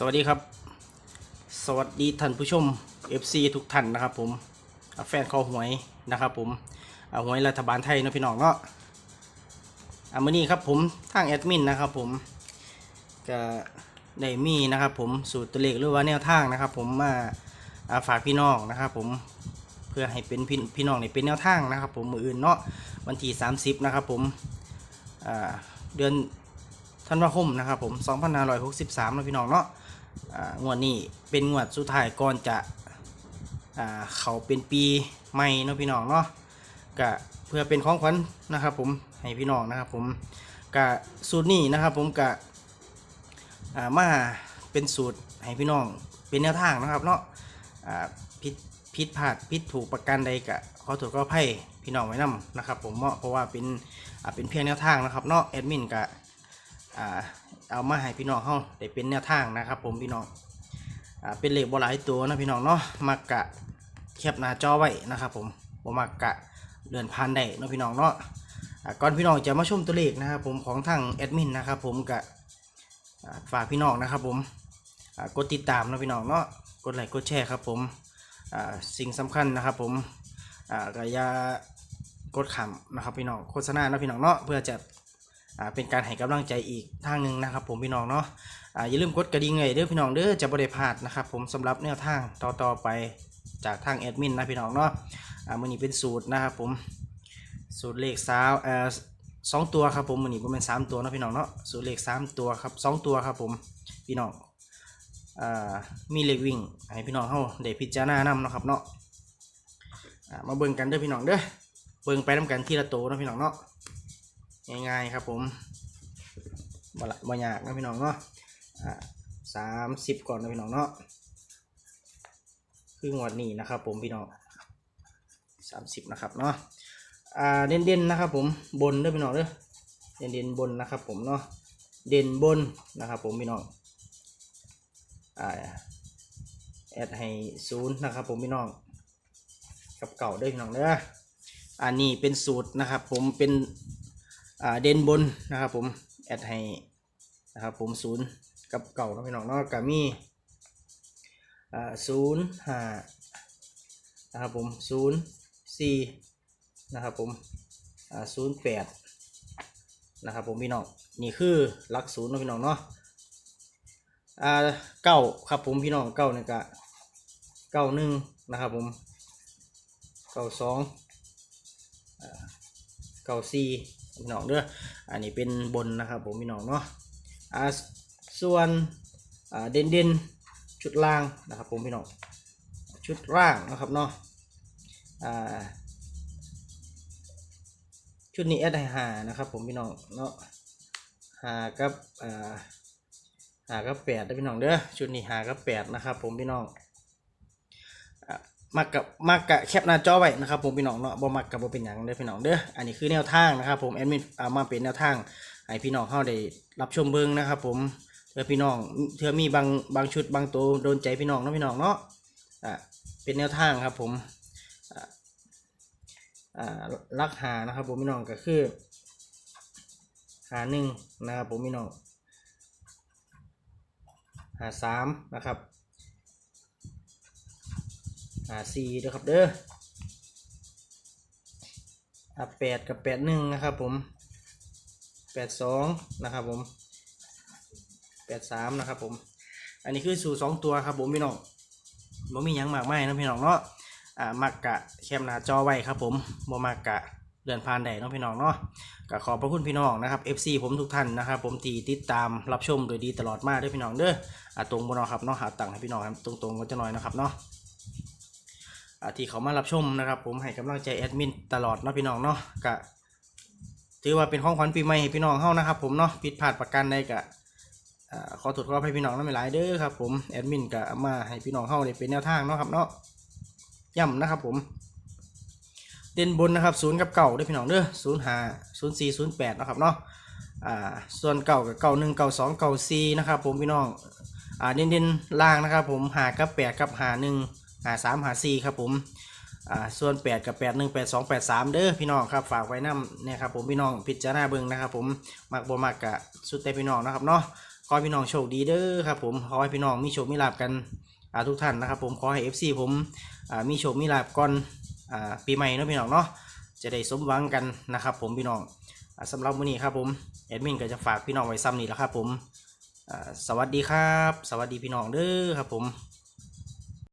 สวัสดีครับ สวัสดีท่านผู้ชม FC ทุกท่านนะครับผมแฟนคอหวยนะครับผมหวยรัฐบาลไทยนะพี่น้องเนาะอามื้อนี้ครับผมทางแอดมินนะครับผมก็ได้มีนะครับผมสูตรตัวเลขหรือว่าแนวทางนะครับ ผมมาฝากพี่น้องนะครับผมเพื่อให้เป็นพี่พี่น้องเนี่เป็นแนวทางนะครับ ผมมืออื่นเนาะวันที่ 30 นะครับผมเดือน ธันวาคมนะครับผม2563นะพี่น้องเนาะงวดนี้เป็นงวดสุดท้ายก่อนจะเขาเป็นปีใหม่เนาะพี่น้องเนาะก็เพื่อเป็นของขวัญนะครับผมให้พี่น้องนะครับผมก็สูตรนี้นะครับผมก็อ่ามาเป็นสูตรให้พี่น้องเป็นแนวทางนะครับเนาะอ่าผิดผิดพลาดผิดถูกประการใดก็ขอโทษก็ให้พี่น้องไว้นํนะครับผมเนาะเพราะว่าเป็นเป็นเพียงแนวทางนะครับเนาะแอดมินก็ อ่าเอามาให้พี่น้องเฮาได้เป็นแนวทางนะครับผมพี่น้องอ่าเป็นเลขบ่หลายตัวนะพี่น้องเนาะมักกะแคปหน้าจอไว้นะครับผมบ่มักกะเดินผ่านได้นะพี่น้องเนาะก่อนพี่น้องจะมาชมตัวเลขนะครับผมของทางแอดมินนะครับผมกะอ่าฝากพี่น้องนะครับผมกดติดตามนะพี่น้องเนาะกดไลค์กดแชร์ครับผมสิ่งสำคัญนะครับผมอ่าก็อย่ากดขำนะครับพี่น้องโฆษณานะพี่น้องเนาะเพื่อจะ เป็นการให้กำลังใจอีกทางหนึ่งนะครับ ผมพี่น้องเนาะออย่าลืมกดกระดิ่งเลยเด้อพี่น้องเด้อจะบ่ได้พลาดนะครับ ผมสำหรับแนวทางต่อๆไปจากทางแอดมินนะพี่น้องเนาะอ่ามือนี้เป็นสูตรนะครับผมสูตรเลขสาวเอ่อสองตัวครับผมมือนี้เป็นสามตัวนะพี่น้องเนาะสูตรเลขสามตัวครับสองตัวครับผมพี่น้องอ่ามีเลขวิ่งให้พี่น้องเฮาได้พิจารณานำเนาะครับเนาะมาเบิ่งกันเด้อพี่น้องเด้อเบิ่งไปนํกันทีละตัวนะพี่น้องเนาะ ง่ายๆครับผมบ่ละบ่ยากนะพี่น้องเนาะอ่าสามสิบก่อนนะพี่น้องเนาะคืองวดนี้นะครับผมพี่น้องสามสิบนะครับเนาะอ่าเด่นเด่นๆนะครับผมบนด้อพี่น้องเด้อเด่นเด่นๆบนนะครับผมเนาะเด่นบนนะครับผมพี่น้องอ่าแอดให้ศูนย์นะครับผมพี่น้องกับเก่าด้อพี่น้องเด้ออันนี้เป็นสูตรนะครับผมเป็น เด่นบนนะครับผมแอดให้นะครับผมศูนย์กับเก่านะพี่น้องเนาะกับมีอ่าศูนย์ห้านะครับผมศูนย์สี่นะครับผมศูนย์แปดนะครับผมพี่น้องนี่คือหลักศูนย์นะพี่น้องเนาะอ่าเก้าครับผมพี่น้องเก้านี่ก็เก้าหนึ่งนะครับผมเก้าสองเก้าซี พี่น้องเด้ออันนี้เป็นบนนะครับผมพี่น้องเนาะอ่าส่วนอ่าเด่นเด่นชุดล่างนะครับผมพี่น้องชุดล่างนะครับเนาะอ่าชุดนี้แอดให้หานะครับผมพี่น้องเนาะหากับอ่าหากับแปดนะพี่น้องเด้อชุดนี้หากับแปดนะครับผมพี่น้อง มักกับมักกับแคปหน้าจอไว้นะครับผมพี่น้องเนาะบ่มักกับบ่เป็นหยังเด้อพี่น้องเด้ออันนี้คือแนวทางนะครับผมแอดมินเอามาเป็นแนวทางให้พี่น้องเฮาได้รับชมเบิ่งนะครับผมเพื่อพี่น้องเพื่อมีบางบางชุดบางตัวโดนใจพี่น้องเนาะพี่น้องเนาะอะเป็นแนวทางครับผมอ่าลักหานะครับผมพี่น้องก็คือ หาหนึ่งนะครับผมพี่น้องหาสามนะครับ หาสี่ด้วยครับเด้ออะแปดกับแปดหนึ่งนะครับผมแปดสองนะครับผมแปดสามนะครับผม อันนี้คือสูตรสองตัวครับผมพี่น้องบ่มียังมากไมายนะพี่น้องเนาะอ่ามักกะแคมหน้าจอไว้ครับผมบ่มักกะเลื่อนผ่านได้เนาะพี่น้องเนาะก็ขอบพระคุณพี่น้องนะครับ FC ผมทุกท่านนะครับผมที่ติดตามรับชมโดยดีตลอดมาด้วยพี่น้องเด้ออ่าตรงบนเนาะครับเนาะหาตังค์ให้พี่น้องครับตรงๆก็จะน้อยนะครับเนาะ ที่เขามารับชมนะครับ ผมให้กำลังใจแอดมินตลอดเนาะพี่น้องเนาะก็ถือว่าเป็นของขวัญปีใหม่ให้พี่น้องเฮานะครับผมเนาะผิดพลาดประการใดก็อ่าขอโทษขออภัยพี่น้องนั่นไม่หลายเด้อครับผมแอดมินก็มาให้พี่น้องเฮาได้เป็นแนวทางเนาะครับเนาะย้ำนะครับผม เด่นบนนะครับศูนย์กับเก่าด้วยพี่น้องเด้อศูนย์ห้าศูนย์สี่ศูนย์แปดนะครับเนาะอ่าส่วนเก่ากับเก่าหนึ่งเก่าสองเก่าสี่นะครับผมพี่น้องอ่าเด่นเด่นล่างนะครับผมหากับแปดกับหาหนึ่ง หาสามหาสี่ครับผมอ่าส่วนแปดกับแปดหนึ่งแปดสองแปดสามเด้อพี่น้องครับฝากไว้น้ำเนี่ยครับผมพี่น้องพิจารณาเบิ่งนะครับผมมักบ่มักกะสุดแต่พี่น้องนะครับเนาะขอให้พี่น้องโชคดีเด้อครับผมขอให้พี่น้องมีโชคมีลาบกันอ่าทุกท่านนะครับผมขอให้ FC ผมอ่ามีโชคมีลาบก่อนอ่าปีใหม่เนาะพี่น้องเนาะจะได้สมหวังกันนะครับผมพี่น้องอ่าสำหรับวันนี้ครับผมแอดมินก็จะฝากพี่น้องไว้ซ้ำนี่แหละครับผมอ่าสวัสดีครับ สวัสดีพี่น้องเด้อครับผม